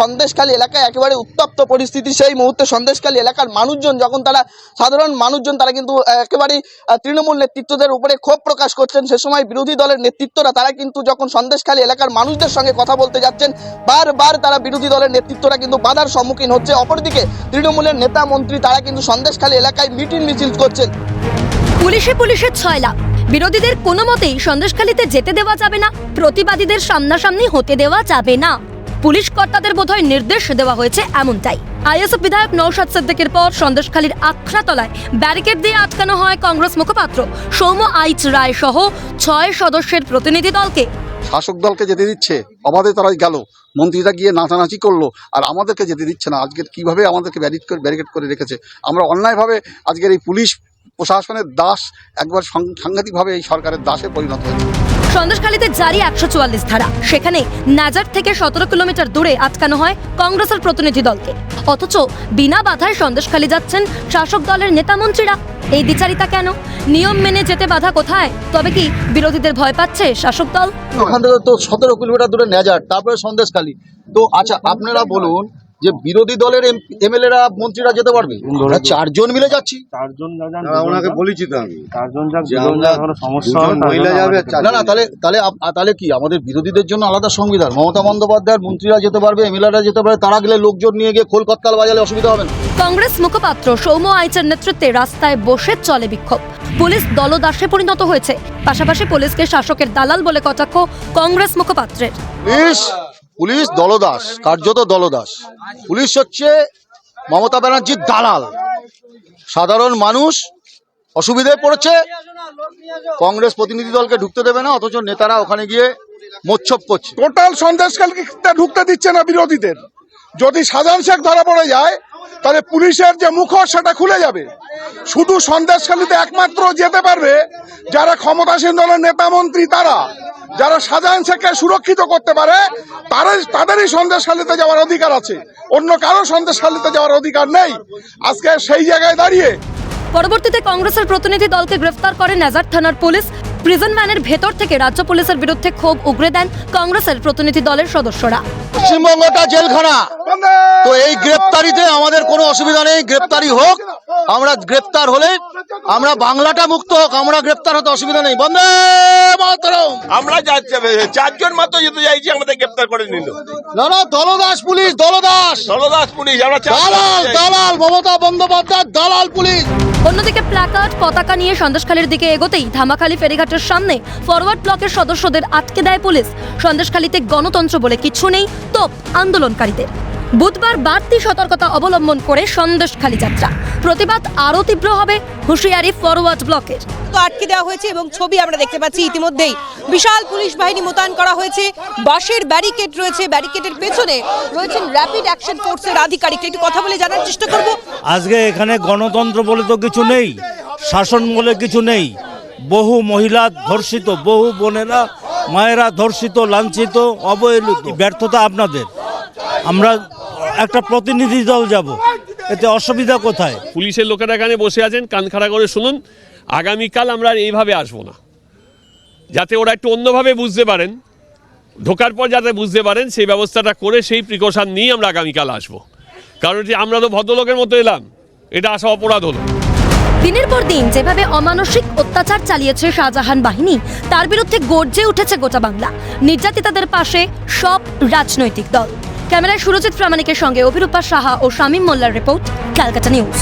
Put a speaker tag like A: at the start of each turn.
A: সন্দেশখালী এলাকায় একেবারে উত্তপ্ত পরিস্থিতি। সেই মুহূর্তে সন্দেশখালী এলাকার মানুষজন, যখন তারা, সাধারণ মানুষজন, তারা কিন্তু একেবারেই তৃণমূল নেতৃত্বদের উপরে ক্ষোভ প্রকাশ করছেন। সে সময় বিরোধী দলের নেতৃত্বরা, তারা কিন্তু যখন সন্দেশখালী এলাকার মানুষদের সঙ্গে কথা বলতে যাচ্ছেন, বারবার তারা বিরোধী দলের নেতৃত্বরা কিন্তু বাধার সম্মুখীন হচ্ছে। অপরদিকে তৃণমূলের নেতা মন্ত্রী, তারা কিন্তু সন্দেশখালী এলাকায় মিটিং মিছিল করছেন।
B: পুলিশে পুলিশের ছয় লাখ। বিরোধীদের কোনো মতেই সন্দেশখালিতে যেতে দেওয়া যাবে না। প্রতিবাদীদের সামনাসামনি হতে দেওয়া যাবে না। পুলিশ কর্তাদের বোধহয় নির্দেশ দেওয়া হয়েছে এমনটাই। আইএসএফ বিধায়ক নৌশাদ সিদ্দিকের পর সন্দেশখালীর আখড়াতলায় ব্যারিকেড দিয়ে আটকানো হয় কংগ্রেস মুখপাত্র সৌম্য আইচ রায় সহ ছয় সদস্যের প্রতিনিধি দলকে।
C: শাসক দলকে যেতে দিচ্ছে, অবাধে তারা গেল, মন্ত্রীরা গিয়ে নাচানাচি করল, আর আমাদেরকে যেতে দিচ্ছে না। আজকের কীভাবে আমাদেরকে করে ব্যারিকেড করে রেখেছে? আমরা অন্যায়ভাবে আজকের এই পুলিশ প্রশাসনের দাস একবার সাংঘাতিকভাবে এই সরকারের দাসে পরিণত হয়েছে।
B: সন্দেশখালীতে জারি একশো চুয়াল্লিশ ধারা। সেখানে নাজার থেকে সতেরো কিলোমিটার দূরে আটকানো হয় কংগ্রেসের প্রতিনিধি দলকে। অথচ বিনা বাধায় সন্দেশখালী যাচ্ছেন শাসক দলের নেতা মন্ত্রীরা। এই বিচারিতা কেন? নিয়ম মেনে যেতে বাধা কোথায়? তবে কি বিরোধীদের ভয় পাচ্ছে শাসক দল?
D: ওখান থেকে তো সতেরো কিলোমিটার দূরে নেজার তারপরে সন্দেশখালী। তো আচ্ছা আপনারা বলুন যে বিরোধী দলের এমএলএরা মন্ত্রীরা যেতে পারবে? আমরা চারজন মিলে যাচ্ছি।
E: চারজন
F: ওনাকে বলেছি তো আমি।
E: চারজন সমস্যা
F: মহিলা যাবে
D: না না তাহলে তাহলে তাহলে কি? আমাদের বিরোধীদের জন্য আলাদা সংবিধান। মমতা বন্দ্যোপাধ্যায়ের মন্ত্রীরা যেতে পারবে এমএলএরা যেতে পারবে তারা গেলে লোকজন নিয়ে গিয়ে খোলকত্তাল বাজালে অসুবিধা হবে না।
B: কংগ্রেস মুখপাত্র সৌম্য আইচের নেতৃত্বে রাস্তায় বসে চলে বিক্ষোভ। পুলিশ দলদাসে পরিণত হয়েছে। পাশাপাশি পুলিশকে শাসকের দালাল বলে কটাক্ষ কংগ্রেস মুখপাত্রের।
D: পুলিশ দলদাস, কার্যত দলদাস। পুলিশ হচ্ছে মমতা ব্যানার্জির দালাল। সাধারণ মানুষ অসুবিধায় পড়েছে। কংগ্রেস প্রতিনিধি দলকে ঢুকতে দেবে না, অথচ নেতারা ওখানে গিয়ে মোচ্ছপ করছে।
G: টোটাল সন্দেশকালকে ঢুকতে দিচ্ছে না বিরোধীদের। যদি সাধারণ শেখ ধরা পড়ে যায়, তাহলে পুলিশের যে মুখোশ সেটা খুলে যাবে। শুধু সন্দেশখালীতে একমাত্র যেতে পারবে যারা ক্ষমতাসীন দলের নেতা মন্ত্রী তারা। যারা সাধারণ শেখকে সুরক্ষিত করতে পারে, তারাই, তাদেরই সন্দেশখালীতে যাওয়ার অধিকার আছে। অন্য কারও সন্দেশখালীতে যাওয়ার অধিকার নেই। আজকে সেই জায়গায় দাঁড়িয়ে
B: পরবর্তীতে কংগ্রেসের প্রতিনিধি দলকে গ্রেফতার করে নাজার থানার পুলিশ। প্রিজন ভ্যানের ভেতর থেকে রাজ্য পুলিশের বিরুদ্ধে ক্ষোভ উগরে দেন কংগ্রেসের প্রতিনিধি দলের সদস্যরা।
D: পশ্চিমবঙ্গটা জেলখানা। তো এই গ্রেপ্তারিতে আমাদের কোনো অসুবিধা নেই গ্রেপ্তারি হোক। আমরা গ্রেপ্তার হলে আমরা বাংলাটা মুক্ত হোক আমরা গ্রেপ্তার হতে অসুবিধা নেই। বন্দে মাতরম।
H: আমরা যাচ্ছি চারজন মাত্র যেতে চাইছি আমাদের গ্রেপ্তার করে নিল।
D: না না দলদাস পুলিশ দলদাস।
H: দলদাস পুলিশ আমরা
D: দালাল দালাল মমতা বন্দ্যোপাধ্যায় দালাল পুলিশ।
B: অন্যদিকে প্ল্যাকার্ড পতাকা নিয়ে সন্দেশখালীর দিকে এগোতেই ধামাখালী ফেরিঘাটের সামনে ফরওয়ার্ড ব্লকের সদস্যদের আটকে দেয় পুলিশ। সন্দেশখালীতে গণতন্ত্র বলে কিছু নেই তোপ আন্দোলনকারীদের। বুধবার বাড়তি সতর্কতা অবলম্বন করে সন্দেশখালী যাত্রা। প্রতিবাদ আরও তীব্র হবে হুঁশিয়ারি ফরওয়ার্ড ব্লকের
I: তো আটকে দেওয়া হয়েছে এবং ছবি আমরা দেখতে পাচ্ছি ইতিমধ্যেই। বিশাল পুলিশ বাহিনী মোতায়েন করা হয়েছে। বাসের ব্যারিকেড রয়েছে। ব্যারিকেডের পেছনে রয়েছেন র্যাপিড অ্যাকশন ফোর্সের আধিকারিক একটু কথা বলে জানার চেষ্টা করব।
E: আজকে এখানে গণতন্ত্র বলে তো কিছু নেই শাসন বলে কিছু নেই। বহু মহিলা ধর্ষিত, বহু বোনেরা, মায়েরা ধর্ষিত, লাঞ্ছিত, অবহেলিত। ব্যর্থতা আপনাদের। আমরা একটা প্রতিনিধি দল যাব। এতে অসুবিধা কোথায়?
J: পুলিশের লোকেরা এখানে বসে আছেন, কান খাড়া করে শুনুন। আগামীকাল আমরা আর এইভাবে আসব না। যাতে ওরা একটু অন্যভাবে বুঝতে পারেন, ঢোকার পর যাতে বুঝতে পারেন, সেই ব্যবস্থাটা করে সেই প্রিকশন নিয়ে আমরা আগামীকাল আসব। কারণ আমরা তো ভদ্রলোকের মতো এলাম, এটা আসা অপরাধ হলো।
B: দিনের পর দিন যেভাবে অমানসিক অত্যাচার চালিয়েছে শাহজাহান বাহিনী, তার বিরুদ্ধে গর্জে উঠেছে গোটা বাংলা। নির্যাতিতাদের পাশে সব রাজনৈতিক দল। ক্যামেরায় সুরজিৎ প্রামাণিকের সঙ্গে অভিরূপা সাহা ও শামীম মোল্লার রিপোর্ট, ক্যালকাটা নিউজ।